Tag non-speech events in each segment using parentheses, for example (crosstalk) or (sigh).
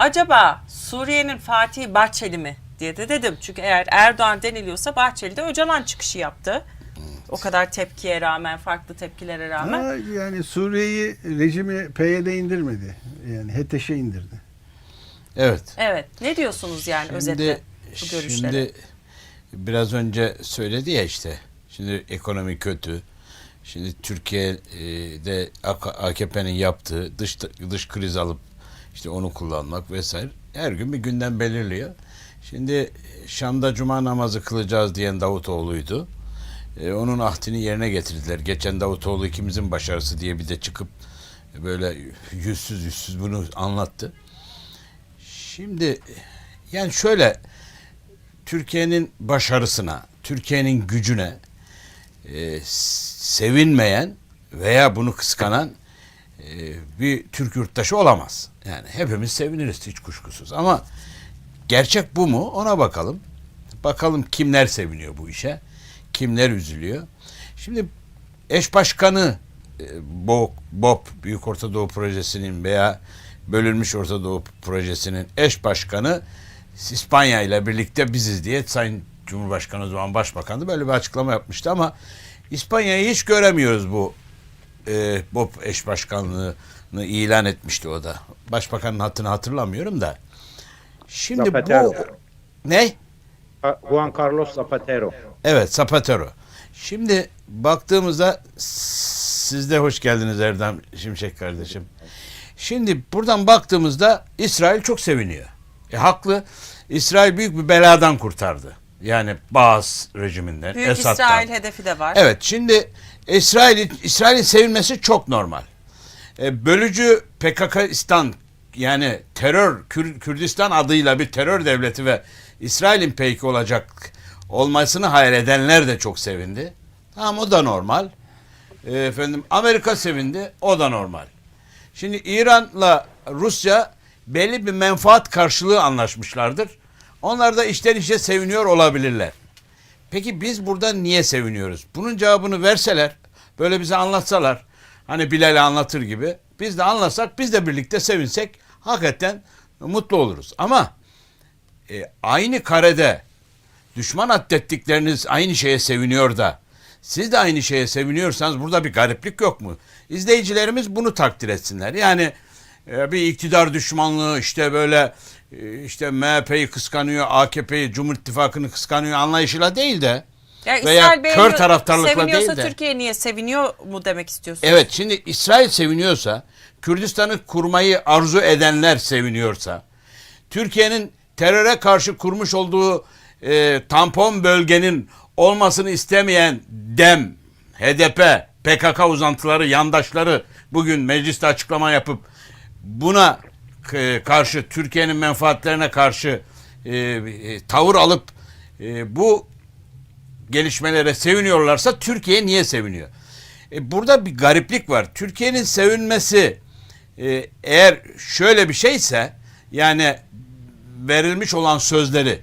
Acaba Suriye'nin Fatih Bahçeli mi diye de dedim. Çünkü eğer Erdoğan deniliyorsa Bahçeli de Öcalan çıkışı yaptı. O kadar tepkiye rağmen, farklı tepkilere rağmen. Ama yani Suriye'yi rejimi PYD indirmedi. Yani HTŞ'e indirdi. Evet. Evet. Ne diyorsunuz yani özetle bu görüşlere? Şimdi biraz önce söyledi ya işte. Şimdi ekonomi kötü. Şimdi Türkiye'de AKP'nin yaptığı dış dış kriz alıp işte onu kullanmak vesaire her gün bir gündem belirliyor. Şimdi Şam'da cuma namazı kılacağız diyen Davutoğlu'ydu. E, onun ahdini yerine getirdiler. Geçen Davutoğlu ikimizin başarısı diye bir de çıkıp böyle yüzsüz yüzsüz bunu anlattı. Şimdi yani şöyle Türkiye'nin başarısına, Türkiye'nin gücüne e, sevinmeyen veya bunu kıskanan bir Türk yurttaşı olamaz. Yani hepimiz seviniriz hiç kuşkusuz. Ama gerçek bu mu? Ona bakalım. Bakalım kimler seviniyor bu işe, kimler üzülüyor. Şimdi eş başkanı e, BOP, BOP Büyük Orta Doğu Projesi'nin veya Bölünmüş Orta Doğu Projesi'nin eş başkanı İspanya ile birlikte biziz diye Sayın Cumhurbaşkanı o zaman Başbakanı böyle bir açıklama yapmıştı ama İspanya'yı hiç göremiyoruz bu e, BOP eş başkanlığını ilan etmişti o da. Başbakanın hattını hatırlamıyorum da. Şimdi Zapatero. bu ne? Juan Carlos Zapatero. Evet Zapatero. Şimdi baktığımızda siz de hoş geldiniz Erdem Şimşek kardeşim. Şimdi buradan baktığımızda İsrail çok seviniyor. E haklı. İsrail büyük bir beladan kurtardı. Yani Baas rejiminden, Büyük Esad'dan. İsrail hedefi de var. Evet şimdi İsrail'in İsrail'in sevilmesi çok normal. E, bölücü PKKistan yani terör Kür- Kürdistan adıyla bir terör devleti ve İsrail'in peki olacak olmasını hayal edenler de çok sevindi. Tamam o da normal. E, efendim Amerika sevindi o da normal. Şimdi İran'la Rusya belli bir menfaat karşılığı anlaşmışlardır. Onlar da içten içe seviniyor olabilirler. Peki biz burada niye seviniyoruz? Bunun cevabını verseler, böyle bize anlatsalar, hani Bilal'e anlatır gibi, biz de anlatsak, biz de birlikte sevinsek, hakikaten mutlu oluruz. Ama e, aynı karede düşman addettikleriniz aynı şeye seviniyor da, siz de aynı şeye seviniyorsanız burada bir gariplik yok mu? İzleyicilerimiz bunu takdir etsinler. Yani e, bir iktidar düşmanlığı işte böyle işte MHP'yi kıskanıyor, AKP'yi, Cumhur İttifakı'nı kıskanıyor anlayışıyla değil de Ya veya İsrail beğeniyor- kör taraftarlıkla seviniyorsa değil de. Türkiye niye seviniyor mu demek istiyorsunuz? Evet şimdi İsrail seviniyorsa, Kürdistan'ı kurmayı arzu edenler seviniyorsa, Türkiye'nin teröre karşı kurmuş olduğu e, tampon bölgenin olmasını istemeyen DEM, HDP, PKK uzantıları, yandaşları bugün mecliste açıklama yapıp buna e, karşı, Türkiye'nin menfaatlerine karşı e, e, tavır alıp e, bu gelişmelere seviniyorlarsa Türkiye niye seviniyor? E, burada bir gariplik var. Türkiye'nin sevinmesi e, eğer şöyle bir şeyse yani verilmiş olan sözleri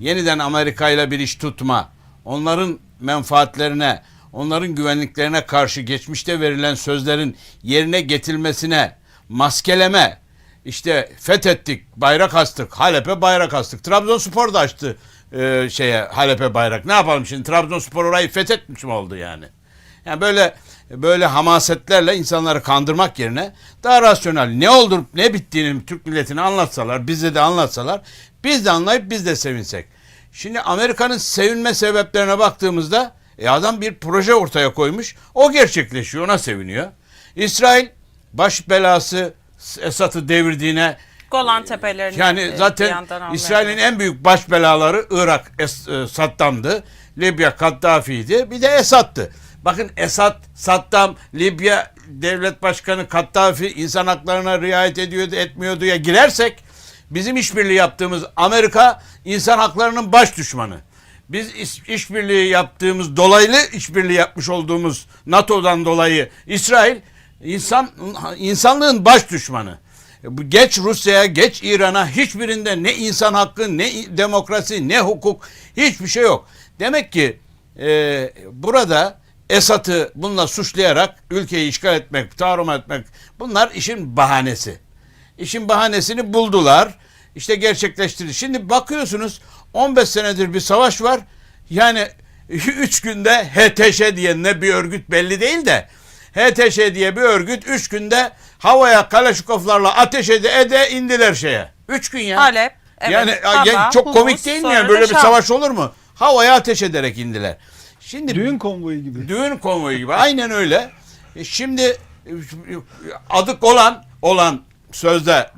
yeniden Amerika ile bir iş tutma, onların menfaatlerine, onların güvenliklerine karşı geçmişte verilen sözlerin yerine getirilmesine maskeleme, işte fethettik, bayrak astık, Halep'e bayrak astık. Trabzonspor da açtı e, şeye Halep'e bayrak. Ne yapalım şimdi Trabzonspor orayı fethetmiş mi oldu yani? Yani böyle böyle hamasetlerle insanları kandırmak yerine daha rasyonel ne olup ne bittiğini Türk milletine anlatsalar, bize de anlatsalar, biz de anlayıp biz de sevinsek. Şimdi Amerika'nın sevinme sebeplerine baktığımızda e adam bir proje ortaya koymuş. O gerçekleşiyor, ona seviniyor. İsrail baş belası Esad'ı devirdiğine Golan Tepelerini yani e, zaten İsrail'in en büyük baş belaları Irak Es- e, Saddam'dı. Libya Kaddafi'ydi. Bir de Esad'tı. Bakın Esad, Saddam, Libya devlet başkanı Kaddafi insan haklarına riayet ediyordu, etmiyordu ya girersek bizim işbirliği yaptığımız Amerika insan haklarının baş düşmanı. Biz iş- işbirliği yaptığımız dolaylı işbirliği yapmış olduğumuz NATO'dan dolayı İsrail insan insanlığın baş düşmanı. E, geç Rusya'ya, geç İran'a hiçbirinde ne insan hakkı, ne demokrasi, ne hukuk hiçbir şey yok. Demek ki e, burada Esad'ı bununla suçlayarak ülkeyi işgal etmek, taarruz etmek bunlar işin bahanesi. işin bahanesini buldular. İşte gerçekleştirdi. Şimdi bakıyorsunuz 15 senedir bir savaş var. Yani (laughs) 3 günde HTŞ diye ne bir örgüt belli değil de HTŞ diye bir örgüt 3 günde havaya Kalaşnikovlarla ateş ede ede indiler şeye. 3 gün ya. Halep. Evet, yani Hama, ya çok komik Humus, değil mi yani böyle bir Şam. savaş olur mu? Havaya ateş ederek indiler. Şimdi Düğün konvoyu gibi. Düğün konvoyu gibi. Aynen öyle. E, Şimdi e, adık olan olan sözde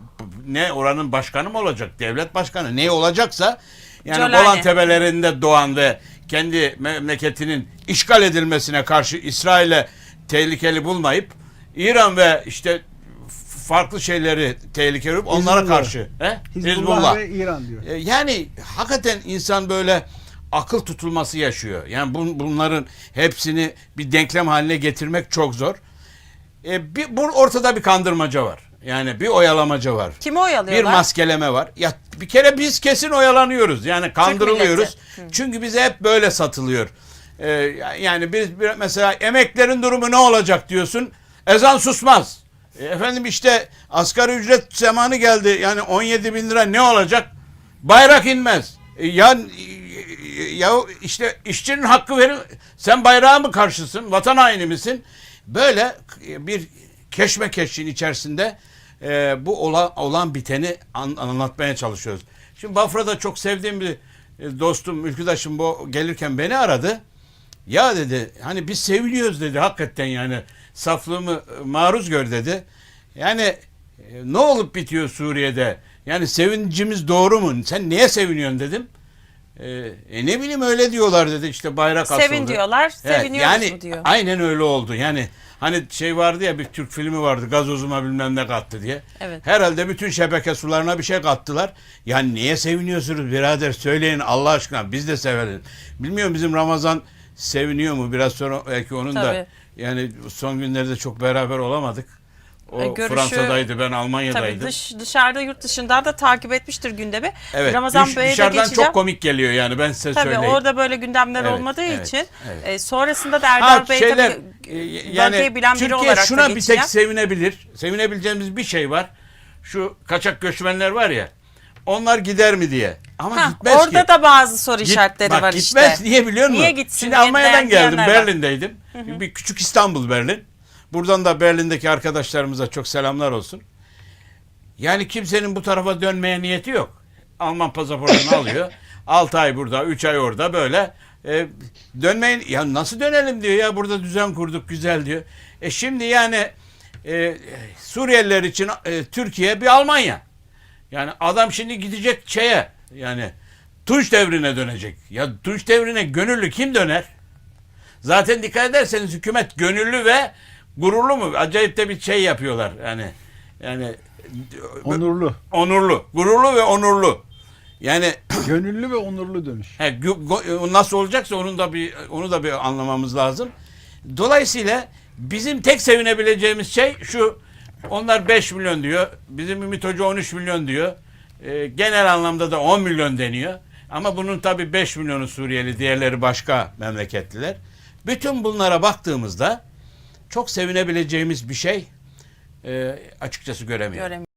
ne oranın başkanı mı olacak? Devlet başkanı ne olacaksa yani Jolani. Golan tepelerinde doğan ve kendi memleketinin işgal edilmesine karşı İsrail'e tehlikeli bulmayıp İran ve işte farklı şeyleri tehlikeli bulup onlara Hizbullah. karşı he? Hizbullah, ve İran diyor. E, Yani hakikaten insan böyle akıl tutulması yaşıyor. Yani bun- bunların hepsini bir denklem haline getirmek çok zor. E, bir, bu ortada bir kandırmaca var. Yani bir oyalamaca var. Kimi oyalıyorlar? Bir maskeleme var. Ya bir kere biz kesin oyalanıyoruz. Yani kandırılıyoruz. Çünkü bize hep böyle satılıyor. Ee, yani biz bir, mesela emeklerin durumu ne olacak diyorsun. Ezan susmaz. E, efendim işte asgari ücret zamanı geldi. Yani 17 bin lira ne olacak? Bayrak inmez. E, ya, ya işte işçinin hakkı verin. Sen bayrağa mı karşısın? Vatan haini misin? Böyle bir keşmekeşin içerisinde e, bu olan, olan biteni an- anlatmaya çalışıyoruz. Şimdi Bafra'da çok sevdiğim bir e, dostum, ülküdaşım bu gelirken beni aradı. Ya dedi hani biz seviliyoruz dedi hakikaten yani saflığımı e, maruz gör dedi. Yani e, ne olup bitiyor Suriye'de? Yani sevincimiz doğru mu? Sen niye seviniyorsun dedim. E, e ne bileyim öyle diyorlar dedi işte bayrak asıldı. Sevin diyorlar, Evet, seviniyoruz yani mu diyor. aynen öyle oldu. Yani hani şey vardı ya bir Türk filmi vardı gazozuma bilmem ne kattı diye. Evet. Herhalde bütün şebeke sularına bir şey kattılar. Yani niye seviniyorsunuz birader söyleyin Allah aşkına biz de sevelim. Bilmiyorum bizim Ramazan seviniyor mu biraz sonra belki onun da Tabii. yani son günlerde çok beraber olamadık. O E, görüşü- Fransa'daydı ben Tabii Almanya'daydım. dış, dışarıda yurt dışından da takip etmiştir gündemi. Evet. Ramazan Bey'e de dışarıdan geçeceğim. çok komik geliyor yani ben size Tabii söyleyeyim. orada böyle gündemler Evet, olmadığı evet, için. evet. e, sonrasında da Erdal Ha, Bey şeyler, tabii e, bölgeyi bilen biri olarak şuna da bir tek sevinebilir. Sevinebileceğimiz bir şey var. Şu kaçak göçmenler var ya. Onlar gider mi diye. Ama Hah, gitmez orada ki. da bazı soru Git- işaretleri bak, var gitmez. işte. (laughs) Niye biliyor musun? Niye gitsin Şimdi Almanya'dan geldim. Berlin'deydim. Bir küçük İstanbul Berlin. Buradan da Berlin'deki arkadaşlarımıza çok selamlar olsun. Yani kimsenin bu tarafa dönmeye niyeti yok. Alman pasaportunu (laughs) alıyor. 6 ay burada, 3 ay orada böyle. E, dönmeyin. Ya nasıl dönelim diyor ya burada düzen kurduk güzel diyor. E şimdi yani e, Suriyeliler için e, Türkiye bir Almanya. Yani adam şimdi gidecek şeye yani Tunç devrine dönecek. Ya Tunç devrine gönüllü kim döner? Zaten dikkat ederseniz hükümet gönüllü ve gururlu mu? Acayip de bir şey yapıyorlar. Yani yani Onurlu. onurlu, gururlu ve onurlu. Yani (clears throat) Gönüllü ve onurlu dönüş. he, go- nasıl olacaksa onun da bir onu da bir anlamamız lazım. Dolayısıyla bizim tek sevinebileceğimiz şey şu. Onlar 5 milyon diyor. Bizim Ümit Hoca 13 milyon diyor. Ee, genel anlamda da 10 milyon deniyor. Ama bunun tabii 5 milyonu Suriyeli, diğerleri başka memleketliler. Bütün bunlara baktığımızda çok sevinebileceğimiz bir şey e, açıkçası göremiyorum. Göremiyorum.